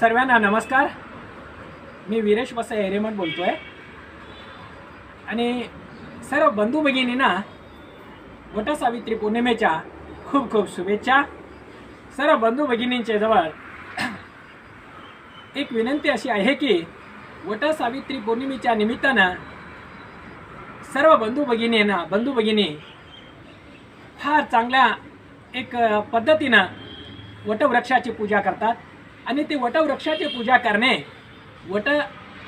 सर्वांना नमस्कार. मी वीरेश वसाई एरेमठ बोलतो आहे आणि सर्व बंधू भगिनींना वटसावित्री पौर्णिमेच्या खूप खूप शुभेच्छा. सर्व बंधू भगिनींच्या जवळ एक विनंती अशी आहे की वटसावित्री पौर्णिमेच्या निमित्तानं सर्व बंधू भगिनींना बंधू भगिनी फार चांगल्या एक पद्धतीनं वटवृक्षाची पूजा करतात. आणि ते वटवृक्षाची पूजा करणे. वट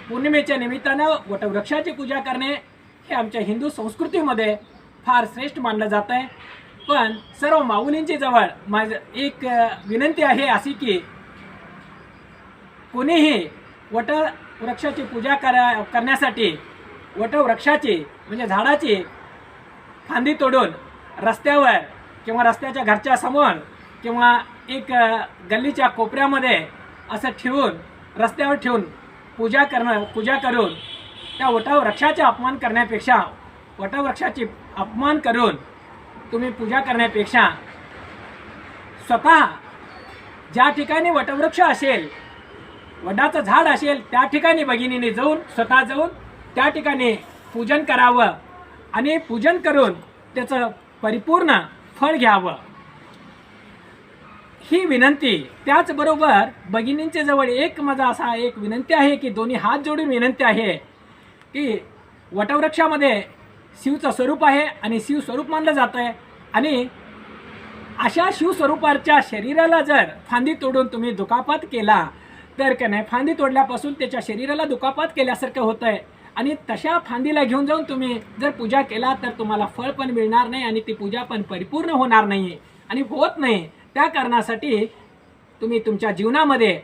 पौर्णिमेच्या निमित्तानं वटवृक्षाची पूजा करणे हे आमच्या हिंदू संस्कृतीमध्ये फार श्रेष्ठ मानलं जात आहे पण सर्व माऊलींची जवळ माझं एक विनंती आहे अशी की कोणीही वटवृक्षाची पूजा करा करण्यासाठी वटवृक्षाची म्हणजे झाडाची फांदी तोडून रस्त्यावर किंवा रस्त्याच्या घरच्या समोर किंवा एक गल्लीच्या कोपऱ्यामध्ये असं ठेवून रस्त्यावर ठेवून पूजा करणं पूजा करून त्या वटवृक्षाचा अपमान करण्यापेक्षा वटवृक्षाची अपमान करून तुम्ही पूजा करण्यापेक्षा स्वतः ज्या ठिकाणी वटवृक्ष असेल वडाचं झाड असेल त्या ठिकाणी भगिनीने जाऊन स्वतः जाऊन त्या ठिकाणी पूजन करावं आणि पूजन करून त्याचं परिपूर्ण फळ घ्यावं. ही विनंती. त्याचबरोबर भगिनींच्या जवळ एक माझा असा एक विनंती आहे की दोन्ही हात जोडून विनंती आहे की वटवृक्षामध्ये शिवचं स्वरूप आहे आणि शिव स्वरूप मानलं जातं आहे. आणि अशा शिवस्वरूपाच्या शरीराला जर फांदी तोडून तुम्ही दुखापात केला तर का नाही फांदी तोडल्यापासून त्याच्या शरीराला दुखापात केल्यासारखं होतं आहे आणि तशा फांदीला घेऊन जाऊन तुम्ही जर पूजा केला तर तुम्हाला फळ पण मिळणार नाही आणि ती पूजा पण परिपूर्ण होणार नाही. आणि होत नाही. त्या कारणासाठी तुम्ही तुमच्या जीवनामध्ये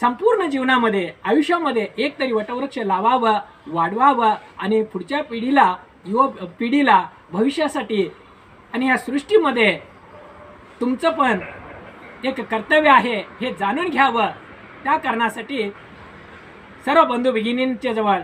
संपूर्ण जीवनामध्ये आयुष्यामध्ये एक तरी वटवृक्ष लावावं वाढवावं आणि पुढच्या पिढीला युव पिढीला भविष्यासाठी आणि या सृष्टीमध्ये तुमचं पण एक कर्तव्य आहे हे जाणून घ्यावं. त्या कारणासाठी सर्व बंधू भगिनींच्या जवळ